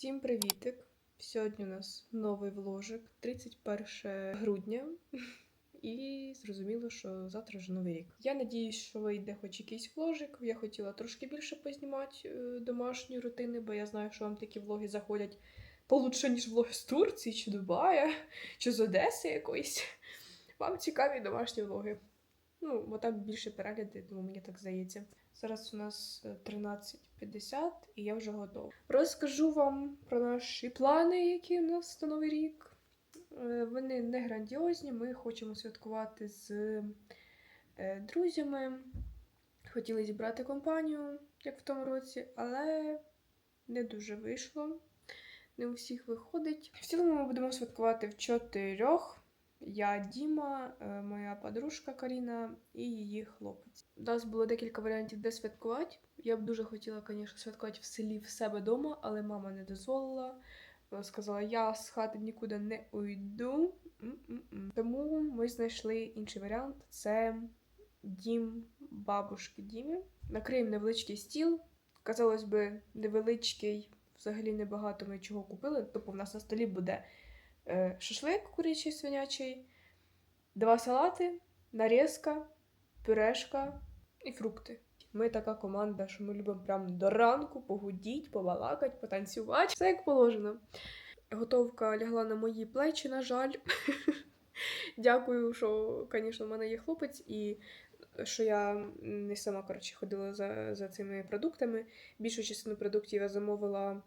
Всім привітик! Сьогодні у нас новий вложик, 31 грудня. І зрозуміло, що завтра вже новий рік. Я надіюсь, що вийде хоч якийсь вложик. Я хотіла трошки більше познімати е, домашньої рутини, бо я знаю, що вам такі влоги заходять получше, ніж влоги з Турції чи Дубая, чи з Одеси якоїсь. Вам цікаві домашні влоги. Ну, бо там більше перегляди, тому мені так здається. Зараз у нас е, 13.50 і я вже готова. Розкажу вам про наші плани, які у нас на новий рік. Е, Вони не грандіозні. Ми хочемо святкувати з е, друзями. Хотіли зібрати компанію, як в тому році, але не дуже вийшло. Не у всіх виходить. В цілому ми будемо святкувати в чотирьох. Я Діма, е, моя подружка Каріна і її хлопець. У нас було декілька варіантів, де святкувати. Я б дуже хотіла, звісно, святкувати в селі в себе вдома, але мама не дозволила. Вона сказала, я з хати нікуди не уйду. М-м-м. Тому ми знайшли інший варіант: це дім бабушки Діми. Накриємо невеличкий стіл. Казалось би, невеличкий, взагалі небагато ми чого купили. Тобто в нас на столі буде е, шашлик курячий свинячий, два салати, нарізка, пюрешка і фрукти. Ми така команда, що ми любимо прям до ранку погудіть, побалакати, потанцювати. Все як положено. Готовка лягла на мої плечі, на жаль. Дякую, що, звісно, в мене є хлопець, і що я не сама коротше, ходила за, за цими продуктами. Більшу частину продуктів я замовила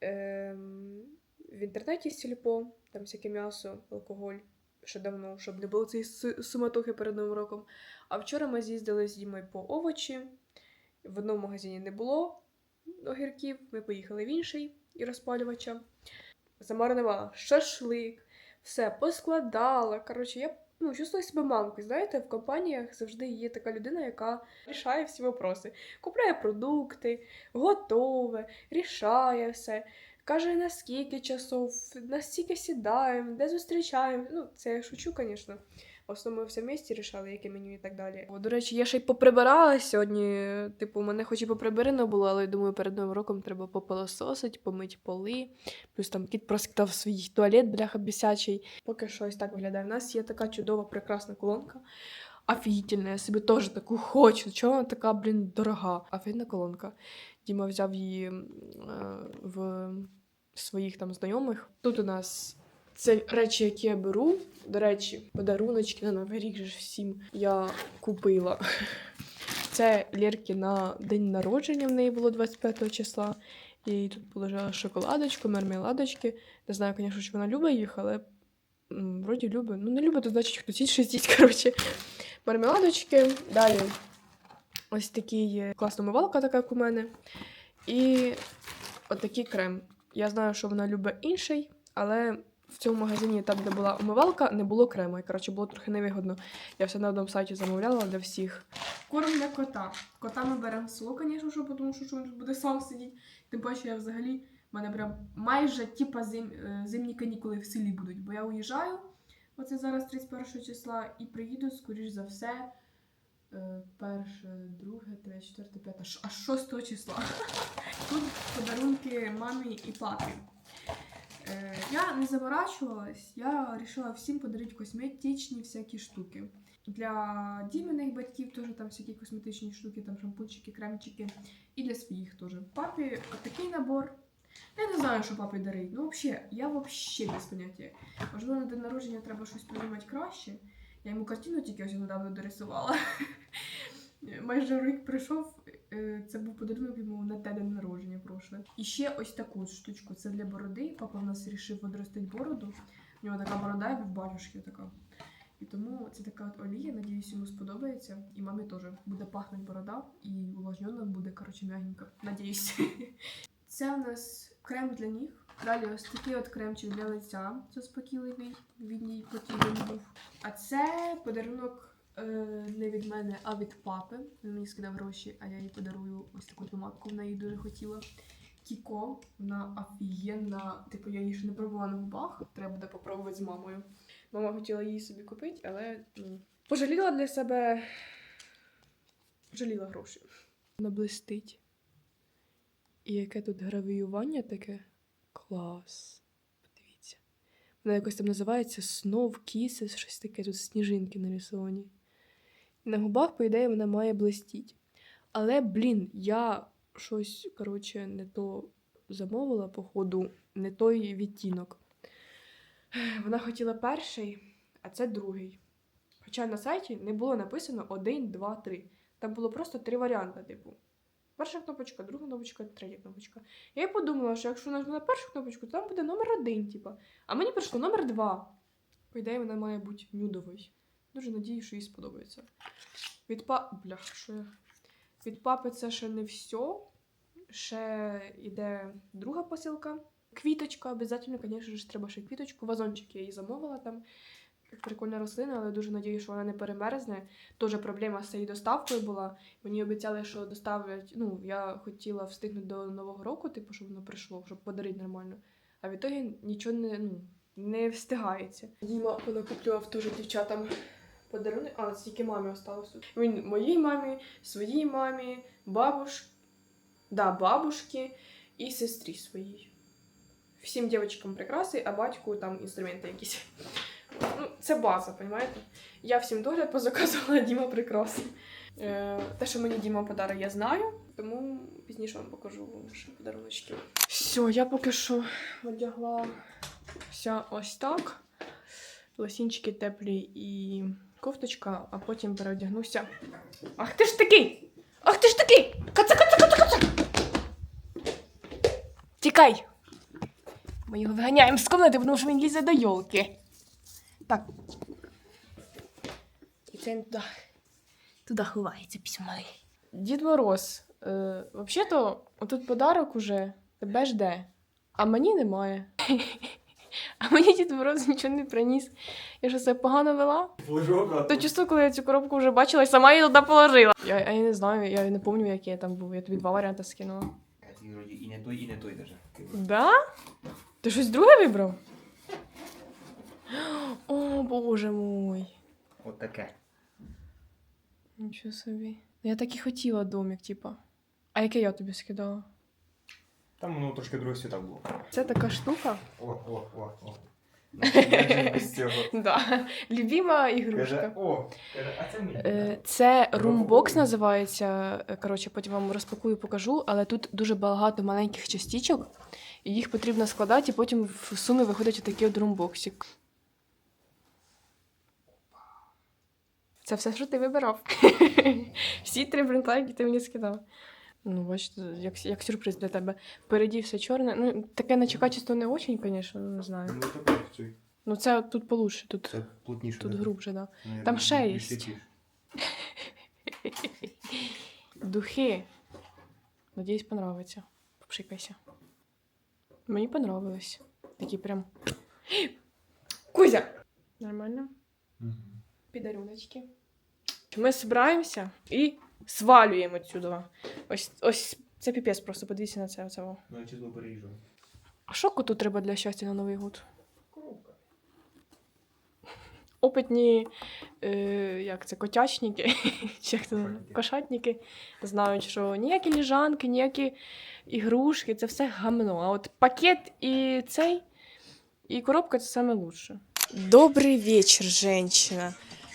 ем, в інтернеті з сільпо, там всяке м'ясо, алкоголь. Ще давно, щоб не було цієї су- суматохи перед Новим роком. А вчора ми з'їздили з Дімою по овочі. В одному магазині не було огірків, ми поїхали в інший і розпалювача. Замаринувала шашлик, все поскладала. Коротше, я ну, чувствую себе мамкою. Знаєте, в компаніях завжди є така людина, яка рішає всі вопроси. Купляє продукти, готове, рішає все. Каже, на скільки часов, на стільки сідаємо, де зустрічаємо. Ну, це я шучу, звісно. В основному все в місті рішали, яке меню і так далі. О, до речі, я ще й поприбирала сьогодні. Типу, мене хоч і поприбирано було, але думаю, перед новим роком треба попилососити, помити поли. Плюс там кіт проскитав свій туалет, бляха бісячий. Поки що ось так виглядає. У нас є така чудова, прекрасна колонка. Офігітельна, я собі теж таку хочу. Чого вона така, блін, дорога? Офігенна колонка. Діма взяв її е, в своїх там знайомих. Тут у нас це речі, які я беру. До речі, подаруночки на Новий рік же всім я купила. Це Лєрки на день народження в неї було 25 числа. Я їй тут положила шоколадочку, мармеладочки. Не знаю, звісно, чи вона любить їх, але вроді любить. Ну, не любить, то значить хтось інший з'їсть, коротше. Мармеладочки. Далі ось такий класна мивалка, така як у мене. І отакий крем. Я знаю, що вона любить інший, але в цьому магазині, там, де була умивалка, не було крему. І коротше було трохи невигодно. Я все на одному сайті замовляла для всіх. Корм для кота. Кота ми беремо село, звісно, тому що, він буде сам сидіти. Тим паче я взагалі в мене прям майже типа зим, е, зимні канікули в селі будуть, бо я уїжджаю. Оце зараз 31 числа і приїду, скоріш за все. Е, Перше, друге, третє, четверте, п'яте, аж 6 числа. Тут подарунки мамі і папі. Е, Я не заморачувалась, я вирішила всім подарити косметичні всякі штуки. Для Діминих батьків теж там всякі косметичні штуки, там шампунчики, кремчики. І для своїх теж. Папі такий набор. Я не знаю, що папі дарить. Ну, взагалі, я взагалі без поняття. Можливо, на день народження треба щось придумати краще. Я йому картину тільки ось недавно дорисувала. Майже рік прийшов, е, це був подарунок йому на те день народження прошле. І ще ось таку штучку. Це для бороди. Папа в нас вирішив одростити бороду. У нього така борода, як в батюшки така. І тому це така от олія, надіюсь, йому сподобається. І мамі теж буде пахнути борода, і увлажнена буде, коротше, м'ягенька. Надіюсь. Це у нас крем для ніг. Далі ось такий от кремчик для лиця заспокійливий. Він їй потрібен був. А це подарунок е, не від мене, а від папи. Він мені скидав гроші, а я їй подарую ось таку помадку. Вона її дуже хотіла. Кіко, вона офігенна. Типу, я її ще не пробувала на губах. Треба буде попробувати з мамою. Мама хотіла її собі купити, але ну, пожаліла для себе. Жаліла гроші. Вона блистить. І яке тут гравіювання таке. Клас. Подивіться. Вона якось там називається Snow Kisses, щось таке, тут сніжинки нарисовані. На губах, по ідеї, вона має блистіть. Але, блін, я щось, коротше, не то замовила, походу, не той відтінок. Вона хотіла перший, а це другий. Хоча на сайті не було написано 1, 2, 3. Там було просто три варіанти, типу. Перша кнопочка, друга кнопочка, третя кнопочка. Я подумала, що якщо нажму на першу кнопочку, то там буде номер один, типу. А мені прийшло номер два. По ідеї, вона має бути нюдовий. Дуже надію, що їй сподобається. Від па... Блях, що я. Від папи це ще не все. Ще йде друга посилка. Квіточка, обов'язково, звісно ж, треба ще квіточку. Вазончик я її замовила там. Прикольна рослина, але дуже надію, що вона не перемерзне. Тоже проблема з цією доставкою була. Мені обіцяли, що доставлять. Ну, я хотіла встигнути до Нового року, типу, щоб воно прийшло, щоб подарити нормально. А в ітогі нічого не, ну, не встигається. Діма понакуплював теж дівчатам подарунки. А, тільки мамі осталось тут. Він моїй мамі, своїй мамі, бабуш... да, бабушки і сестрі своїй. Всім дівчаткам прикраси, а батьку там інструменти якісь. Ну, це база, розумієте? Я всім догляд позаказувала Діма прикраси. Е, те, що мені Діма подарує, я знаю, тому пізніше вам покажу ще подаруночки. Все, я поки що одягла вся ось так. Лосінчики теплі і кофточка, а потім переодягнуся. Ах ти ж такий! Ах ти ж такий! Каца, каца, каца, каца! Тікай! Ми його виганяємо з комнати, тому що він лізе до йолки. Так. І це туди, туди ховається пісюмалий. Дід Мороз, е, взагалі-то, отут подарок уже тебе жде, а мені немає. А мені Дід Мороз нічого не приніс. Я що це погано вела? То чувство, коли я цю коробку вже бачила, сама її туди положила. Я, я не знаю, я не пам'ятаю, який я там був. Я тобі два варіанти скинула. Ти вроді і не той, і не той даже. Да? Ти щось друге вибрав? О, боже мой. От таке. Нічого собі. Я так і хотіла домик, типа. А яке я тобі скидала? Там воно трошки другий світак було. Це така штука. О, о, о, о. Без цього. Да. Любима Каже, ігрушка. о, каже, а це мій. Е, Це румбокс називається. Е, Коротше, потім вам розпакую, покажу, але тут дуже багато маленьких частичок, і їх потрібно складати, і потім в сумі виходить отакий от румбоксик. Це все, що ти вибирав. Всі три принта, які ти мені скидав. Ну, бачите, як, як сюрприз для тебе. Впереді все чорне. Ну, таке наче качество не очень, звісно, ну, не знаю. Ну, таке, цей. Ну, це тут получше, тут, Це плотніше. тут да? грубше, да. Наверно, Там ще є. Духи. Надіюсь, понравиться. Попшикайся. Мені понравилось. Такі прям. Кузя! Нормально? Мгм. Підаруночки. Ми збираємося і свалюємо отсюди. Ось, ось це піпець просто, подивіться на це. Оце. Ну, я чесно переїжджу. А що коту треба для щастя на Новий год? Коробка. Опитні, е, як це, котячники, чи як це? Кошатники. знають, що ніякі ліжанки, ніякі ігрушки це все гамно. А от пакет і цей, і коробка це саме лучше. Добрий вечір,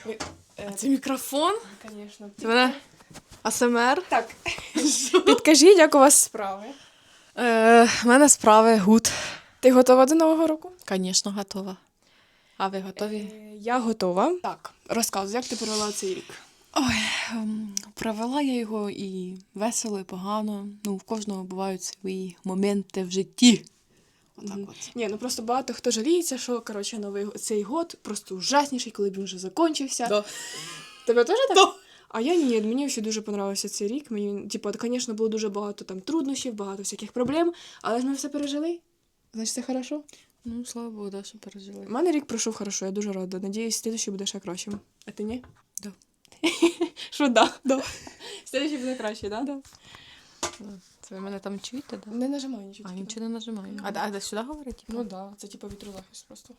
женщина. А це мікрофон? Звісно. Це вона АСМР? Так. Підкажіть, як у вас справи? Е, У мене справи гуд. Ти готова до Нового року? Звісно, готова. А ви готові? Е, Я готова. Так. Розказуй, як ти провела цей рік? Ой, ем, провела я його і весело, і погано. Ну, в кожного бувають свої моменти в житті. Отак Мгм. от. Ні, ну просто багато хто жаліється, що коротше новий цей год просто ужасніший, коли б він вже закінчився. Да. Тебе теж так? Да. А я ні, мені ще дуже понравився цей рік. Мені, типу, звісно, було дуже багато там труднощів, багато всяких проблем, але ж ми все пережили. Значить, це хорошо. Ну, слава Богу, да, що пережили. У мене рік пройшов хорошо, я дуже рада. Надіюсь, слідуючий буде ще кращим. А ти ні? Да. Що да? Да. Слідуючий буде краще, да? Да. Це ви мене там чуєте, да? Не нажимай нічого. А тільки. нічого не нажимаю. А, а, а сюди говорить? Ну да, це типу вітрозахист просто.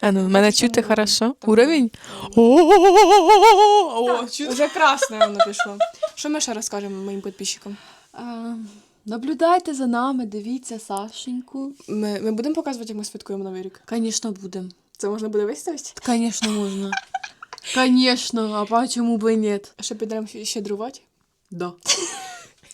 А ну, мене чути хорошо? Уровень? О, Так, уже красне воно пішло. Що ми ще розкажемо моїм підписчикам? А, Наблюдайте за нами, дивіться Сашеньку. Ми, ми будемо показувати, як ми святкуємо Новий рік. Звісно, будемо. Це можна буде виставити? Звісно, можна. Звісно, а почему бы и нет? А що підемо щедрувати? Да.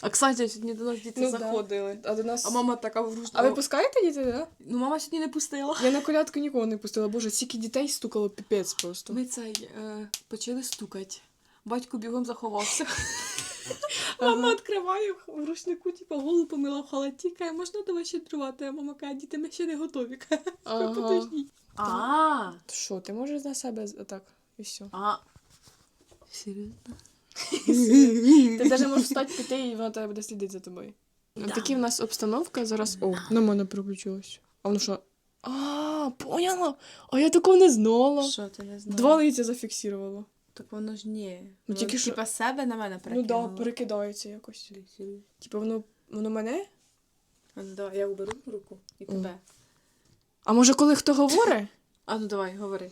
А кстати, сьогодні до нас діти Ну, да. заходили. А до нас. А мама така вручна. А ви пускаєте дітей, да? Ну, мама сьогодні не пустила. Я на колядку нікого не пустила. Боже, стільки дітей стукало піпець просто. Ми цей е, почали стукати. Батько бігом заховався. Мама відкриває в рушнику, типу, голову помила в халаті, каже, можна давай щедрувати? А мама каже, діти, ми ще не готові. Каже, Ага. подождіть. А, Що, ти можеш за себе з- так і все. а. Серйозно? Ти навіть можеш встати піти, і вона тебе буде слідити за тобою. Да. Такі в нас обстановка зараз. О, на мене переключилось. А воно що? А, поняла. А я такого не знала. Що ти не знаєш? Два лиця зафіксувало. Так воно ж ні. Ну, Воно, тільки що- Типа себе на мене Ну перекинуло. да, перекидається якось. Типу воно, воно мене? А ну давай, я уберу руку і О. тебе. А може, коли хто говорить? А ну давай, говори.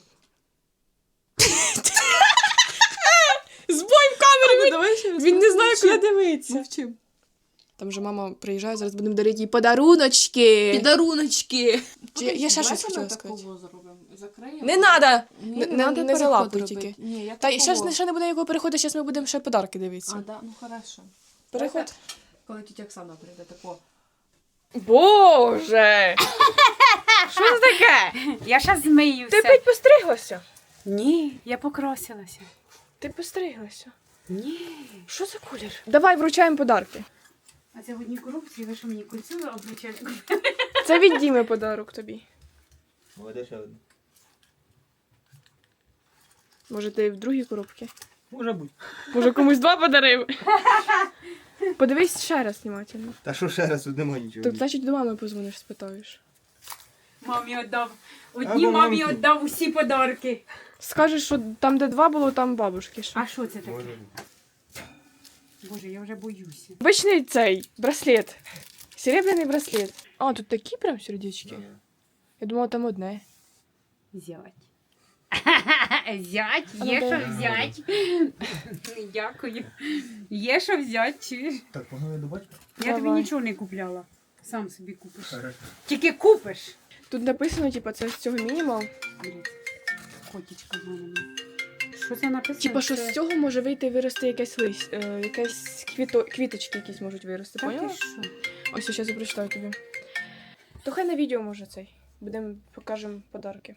Ну, давай ще. Він не знає, куди дивитися. Мовчим. Там же мама приїжджає, зараз будемо дарити їй подаруночки. Підаруночки. Чи- я ще щось хотіла сказати. Закриємо. Не надо! Не- не, не- не залапуй робити. тільки. Ні, я Та і такого. ще, ще не буде ніякого переходу, зараз ми будемо ще подарки А, дивитися. да, ну хорошо. Переход. Коли тітя Оксана прийде, тако. Боже! Що це таке? Я щас змиюся. Ти опять постриглася? Ні, я покрасилася. Ти постриглася. Ні. Що за колір? Давай вручаємо подарки. А це в одній коробці, ви що мені кольцо обручаєте? Це від Діми подарок тобі. Буде ще один. Може, ти в другій коробці? Може бути. Може, комусь два подарив. Подивись ще раз внимательно. Та що ще раз тут нема нічого. Так, значить, до мами позвониш, спитаєш. Мамі віддав. Одній Або мамі мамці. віддав усі подарки. Скажеш, що там, де два було, там бабушки. Що? А що це таке? Може бути. Боже, я вже боюся. Обичний цей браслет. Серебряний браслет. А, тут такі прям сердечки. Я думала, там одне. Зять. Зять, А є ну, що дай. взять. Дякую. Є що взять. чуєш? Так, погнали до батька. Я тобі Давай. нічого не купляла. Сам собі купиш. Хорошо. Тільки купиш. Тут написано, типа, це з цього мінімал. Котічка в мене. Що це написано? Типа, що Це- з цього може вийти і вирости якесь лист, е, якесь квіто, квіточки якісь можуть вирости. Та ти Поняла? що? Ось зараз я прочитаю тобі. То хай на відео може цей. Будемо покажемо подарки.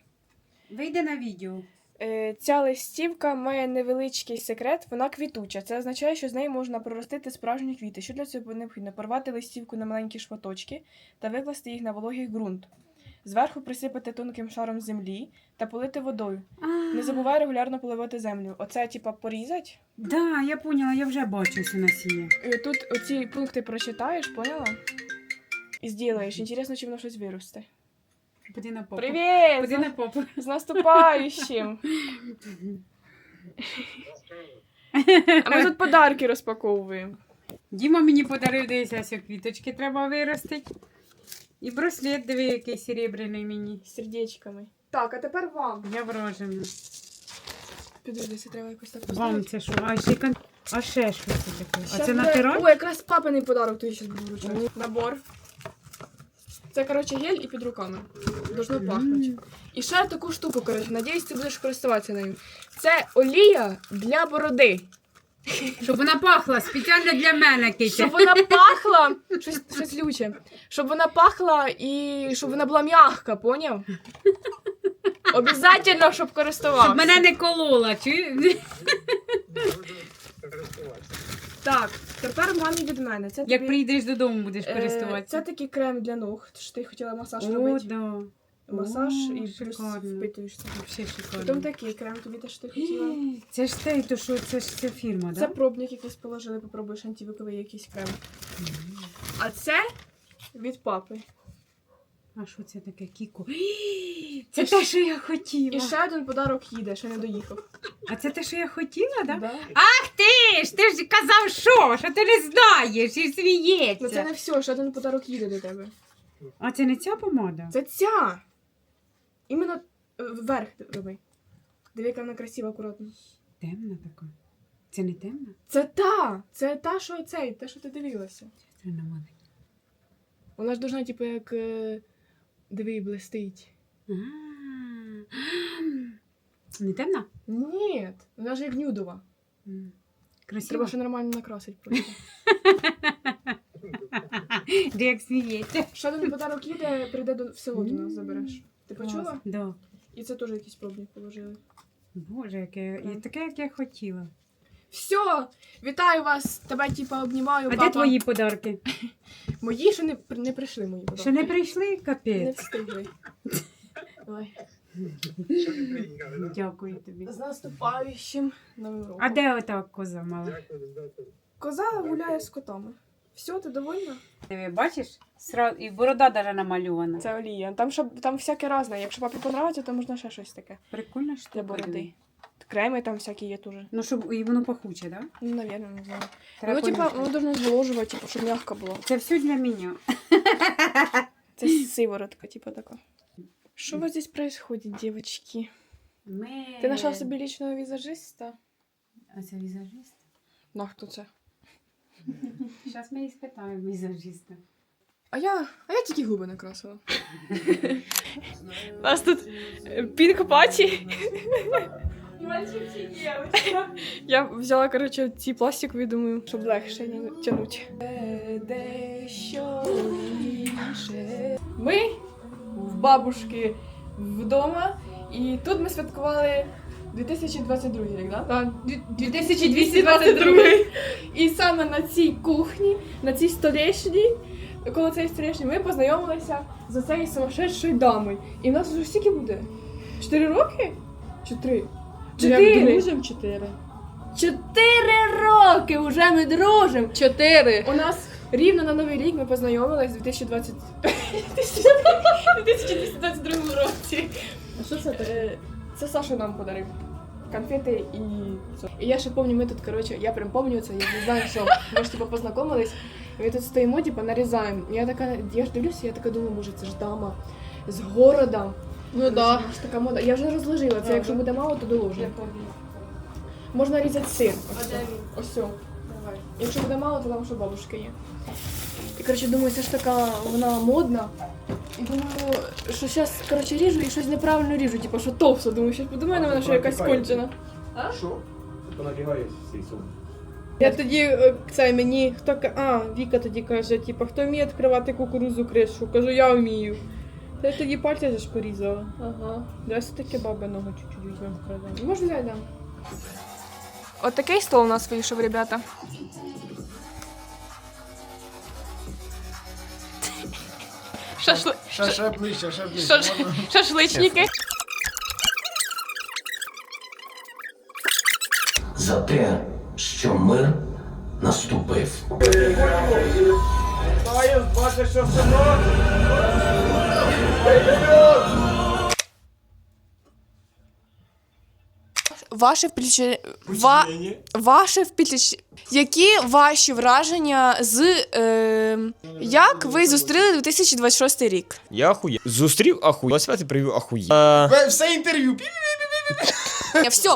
Вийде на відео. Е, ця листівка має невеличкий секрет, вона квітуча. Це означає, що з неї можна проростити справжні квіти. Що для цього необхідно? Порвати листівку на маленькі шматочки та викласти їх на вологий ґрунт. Зверху присипати тонким шаром землі та полити водою. Не забувай регулярно поливати землю. Оце, типа, порізать. Да, я поняла, я вже бачу це насіння. І тут оці пункти прочитаєш, поняла? І зробиш. Інтересно, чи воно щось виросте. Поди на попу. Привіт! Поди на попу. З наступаючим! А ми тут подарки розпаковуємо. Діма мені подарив десь квіточки треба виростити. І браслет, диви, який серебряний мені. З сердечками. Так, а тепер вам. Я вражена. Підожди, треба якось так Вам це що? А ще, кон- а ще що це таке? А Щас це буде- натираль? О, якраз папиний подарок тобі зараз буду вручати. Набор. Це, коротше, гель і під руками. Должно пахнути. І ще таку штуку, коротше, надіюсь, ти будеш користуватися нею. Це олія для бороди. Щоб вона пахла спеціально для мене, Щоб вона пахла. Щось, щось люче. Щоб вона пахла і щоб вона була м'ягка, поняв? Обязательно, щоб користувався. Щоб мене не колола, чи? Так, тепер мамі від мене. Це Як тобі, прийдеш додому, будеш е, користуватися. Це такий крем для ног. Що ти хотіла масаж О, робити. да. Масаж О, і плюс шикарно. впитуєшся. Вообще Потім шикарно. такий крем тобі теж ти хотіла. Це ж те, то що це ж ця фірма, Це да? пробник якийсь положили, попробуєш антивиковий якийсь крем. А це від папи. А що це таке Кіко? Це те, що я хотіла. І ще один подарок їде, ще не доїхав. А це те, що я хотіла, да? Да? Ах ти ж! Ти ж казав, що? Що ти не знаєш і Ну це сміється. не все, ще один подарок їде до тебе. А це не ця помада? Це ця. Іменно е, вверх роби. Диви, яка вона красива, акуратно. Темна така. Це не темна? Це та! Це та, що цей, те, що ти дивилася. Це на мене. Вона ж должна, типу, як е, диви, блистить. Не темна? Ні, вона ж як нюдова. Красиво. Треба ще нормально накрасити просто. Де як сміється. Ще один подарок їде, прийде до в село до нас забереш. Ти почула? Да. І це теж якийсь пробник положили. Боже, яке, і таке, як я хотіла. Все! Вітаю вас! Тебе типа обнімаю. А папа. де твої подарки? Мої ще не, при- не прийшли мої подарки. Ще не прийшли? Не Капець. встигли. Ой. Дякую тобі. З наступаючим новим роком. А де ота коза мала? Коза гуляє з котами. Все, ти довольна? Диви, бачиш? Сра... І борода даже намальована. Це олія. Там, щоб, там всяке різне. Якщо папі подобається, то можна ще щось таке. Прикольно що Для бороди. Креми там всякі є теж. Ну, щоб і воно пахуче, так? Да? Ну, навірно, не знаю. Треба ну, типа, воно должно зволожувати, типу, щоб м'яко було. Це все для мене. Це сиворотка, типа така. Що у вас здесь происходит, девочки? Ми... Ти знайшла собі лічного візажиста? А це візажист? Ну, хто це? Зараз ми і спитаємо візажиста. А я, а я тільки губи накрасила. У нас тут пінк паті. Мальчик чи дівчинка? Я взяла, коротше, ці пластикові, думаю, щоб легше не тягнути. Дещо інше. Ми в бабушки вдома, і тут ми святкували 2022 рік, да? Так, 2222. І саме на цій кухні, на цій столешні, коло цієї столешні, ми познайомилися з цією сумасшедшою дамою. І в нас вже скільки буде? Чотири роки? Чи три? Чотири. Дружим чотири. Чотири роки вже ми дружимо. Чотири. У нас рівно на Новий рік ми познайомились у 2020... 2022 році. А що це таке? Е, Це Саша нам подарив. Конфети і це. І я ще пам'ятаю, ми тут, коротше, я прям пам'ятаю це, я не знаю, що ми ж типу познайомились. І ми тут стоїмо, типу, нарізаємо. І Я така, я ж дивлюся, я така думаю, може, це ж дама з города. Ну да. Ж така мода. Я вже розложила це, якщо буде мало, то доложу. Можна різати сир. Ось. Ось. цю. Якщо буде мало, то там що бабушка є. І коротше, думаю, це ж така вона модна. Думаю, що зараз, коротше, ріжу і щось неправильно ріжу, типу, що товсто. Думаю, що подумає на мене, що якась кончена. Що? Понабігаєш цей сон. Я тоді е, це мені хто ка- а, Віка тоді каже, типу, хто вміє відкривати кукурузу кришу? Кажу, я вмію. Та я тоді пальця ж порізала. Ага. Давай все-таки бабиного чуть-чуть візьмемо вкрадемо. Можна взяти, да. От такий стол у нас вийшов, ребята. Шашли... Ще, ще ближче, ще ближче. Шаш... Можна? Шашличники. за те, що мир наступив. Бачиш, що все Ваше впечатлення... Ва... Ваше впечатлення... Які ваші враження з... Е... Як ви зустріли 2026 рік? Я ахує. Зустрів ахує. 25 привів ахує. Е, Все інтерв'ю. Все.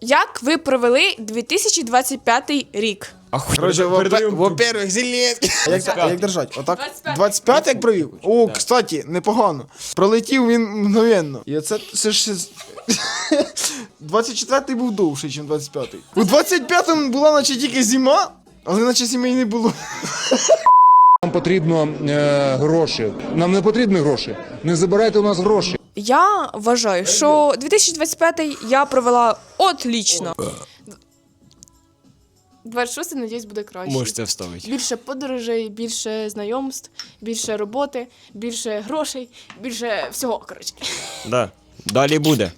Як ви провели 2025 рік? ахує. Короче, во-первых, Зеленський. Як, та- як держать? Отак 25. 25 як провів? О, кстати, непогано. Пролетів він мгновенно. І це, це ж... 24-й був довший, ніж 25-й. У 25-му була наче тільки зима, але наче зими не було. Нам потрібно е, гроші. Нам не потрібні гроші. Не забирайте у нас гроші. Я вважаю, що 2025 я провела отлично. 26 надіюсь, буде краще. Можете вставити. Більше подорожей, більше знайомств, більше роботи, більше грошей, більше всього, коротше. Да. Далі буде.